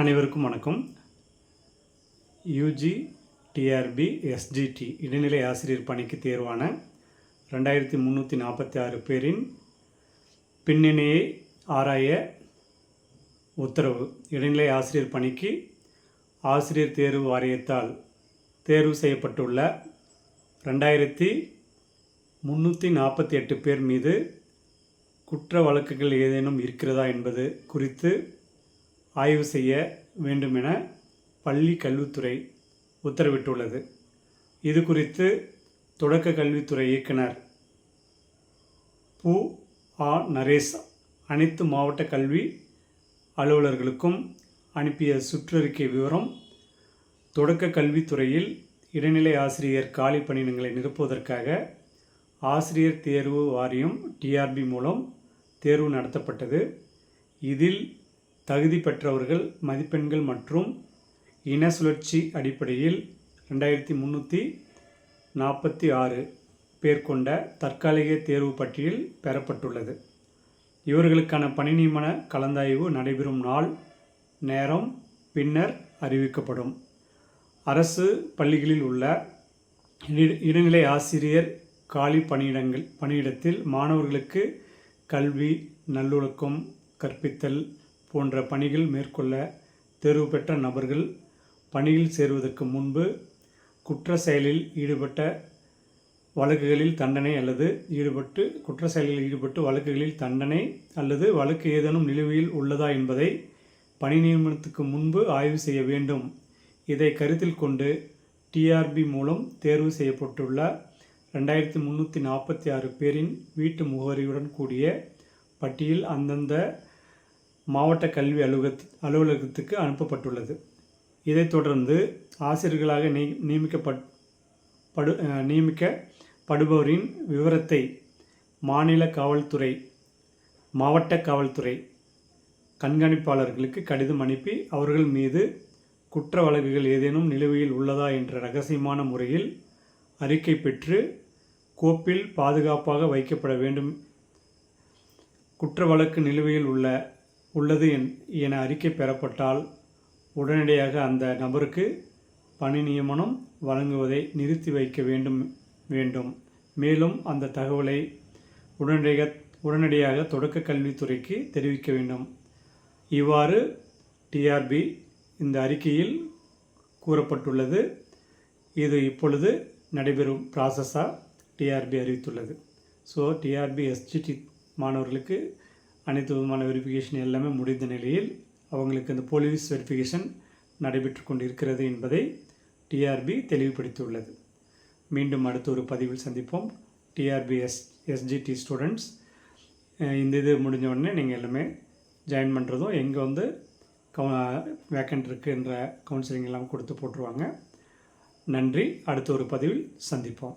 அனைவருக்கும் வணக்கம். UG TRP SGT இடைநிலை ஆசிரியர் பணிக்கு தேர்வான ரெண்டாயிரத்தி முந்நூற்றி நாற்பத்தி ஆறு பேரின் பின்னணியை ஆராய உத்தரவு. இடைநிலை ஆசிரியர் பணிக்கு ஆசிரியர் தேர்வு வாரியத்தால் தேர்வு செய்யப்பட்டுள்ள ரெண்டாயிரத்தி முந்நூற்றி நாற்பத்தி எட்டு பேர் மீது குற்ற வழக்குகள் ஏதேனும் இருக்கிறதா என்பது குறித்து ஆய்வு செய்ய வேண்டுமென பள்ளி கல்வித்துறை உத்தரவிட்டுள்ளது. இது குறித்து தொடக்க கல்வித்துறை இயக்குனர் பு. ஆ. நரேஷ் அனைத்து மாவட்ட கல்வி அலுவலர்களுக்கும் அனுப்பிய சுற்றறிக்கை விவரம் தொடக்க கல்வித்துறையில் இடைநிலை ஆசிரியர் காலி பணியிடங்களை நிரப்புவதற்காக ஆசிரியர் தேர்வு வாரியம் டிஆர்பி மூலம் தேர்வு நடத்தப்பட்டது. இதில் தகுதி பெற்றவர்கள் மதிப்பெண்கள் மற்றும் இன சுழற்சி அடிப்படையில் ரெண்டாயிரத்தி முந்நூற்றி நாற்பத்தி ஆறு பேர் கொண்ட தற்காலிக தேர்வு பட்டியல் பெறப்பட்டுள்ளது. இவர்களுக்கான பணி நியமன கலந்தாய்வு நடைபெறும் நாள் நேரம் பின்னர் அறிவிக்கப்படும். அரசு பள்ளிகளில் உள்ள இட- இடைநிலை ஆசிரியர் காலி பணியிடங்கள் பணியிடத்தில் மாணவர்களுக்கு கல்வி நல்லொழுக்கம் கற்பித்தல் போன்ற பணிகள் மேற்கொள்ள தேர்வு பெற்ற நபர்கள் பணியில் சேருவதற்கு முன்பு குற்ற செயலில் ஈடுபட்ட வழக்குகளில் தண்டனை அல்லது ஈடுபட்டு குற்ற செயலில் ஈடுபட்டு வழக்குகளில் தண்டனை அல்லது வழக்கு ஏதேனும் நிலுவையில் உள்ளதா என்பதை பணி நியமனத்துக்கு முன்பு ஆய்வு செய்ய வேண்டும். இதை கருத்தில் கொண்டு டிஆர்பி மூலம் தேர்வு செய்யப்பட்டுள்ள ரெண்டாயிரத்தி முந்நூற்றி நாற்பத்தி ஆறு பேரின் வீட்டு முகவரியுடன் கூடிய பட்டியல் அந்தந்த மாவட்ட கல்வி அலுவலக அலுவலகத்துக்கு அனுப்பப்பட்டுள்ளது. இதைத் தொடர்ந்து ஆசிரியர்களாக நிய நியமிக்கப்பட் படு நியமிக்கப்படுபவரின் விவரத்தை மாநில காவல்துறை மாவட்ட காவல்துறை கண்காணிப்பாளர்களுக்கு கடிதம் அனுப்பி அவர்கள் மீது குற்ற வழக்குகள் ஏதேனும் நிலுவையில் உள்ளதா என்ற ரகசியமான முறையில் அறிக்கை பெற்று கோப்பில் பாதுகாப்பாக வைக்கப்பட வேண்டும். குற்ற வழக்கு நிலுவையில் உள்ள உள்ளது என்- என அறிக்கை பெறப்பட்டால் உடனடியாக அந்த நபருக்கு பணி நியமனம் வழங்குவதை நிறுத்தி வைக்க வேண்டும் வேண்டும். மேலும் அந்த தகவலை உடனடியாக உடனடியாக தொடக்க கல்வித்துறைக்கு தெரிவிக்க வேண்டும். இவ்வாறு டிஆர்பி இந்த அறிக்கையில் கூறப்பட்டுள்ளது. இது இப்பொழுது நடைபெறும் ப்ராசஸாக டிஆர்பி அறிவித்துள்ளது. ஸோ டிஆர்பி எஸ்ஜிடி மாணவர்களுக்கு அனைத்து விதமான வெரிஃபிகேஷன் எல்லாமே முடிந்த நிலையில் அவங்களுக்கு இந்த போலீஸ் வெரிஃபிகேஷன் நடைபெற்று கொண்டிருக்கிறது என்பதை டிஆர்பி தெளிவுபடுத்தியுள்ளது. மீண்டும் அடுத்த ஒரு பதிவில் சந்திப்போம். டிஆர்பி எஸ் எஸ்ஜிடி ஸ்டூடெண்ட்ஸ் இந்த இது முடிஞ்ச உடனே நீங்கள் எல்லாமே ஜாயின் பண்ணுறதும் எங்கே வந்து கவு வேக்கண்ட் இருக்குன்ற கவுன்சிலிங் எல்லாம் கொடுத்து போட்டுருவாங்க. நன்றி. அடுத்த ஒரு பதிவில் சந்திப்போம்.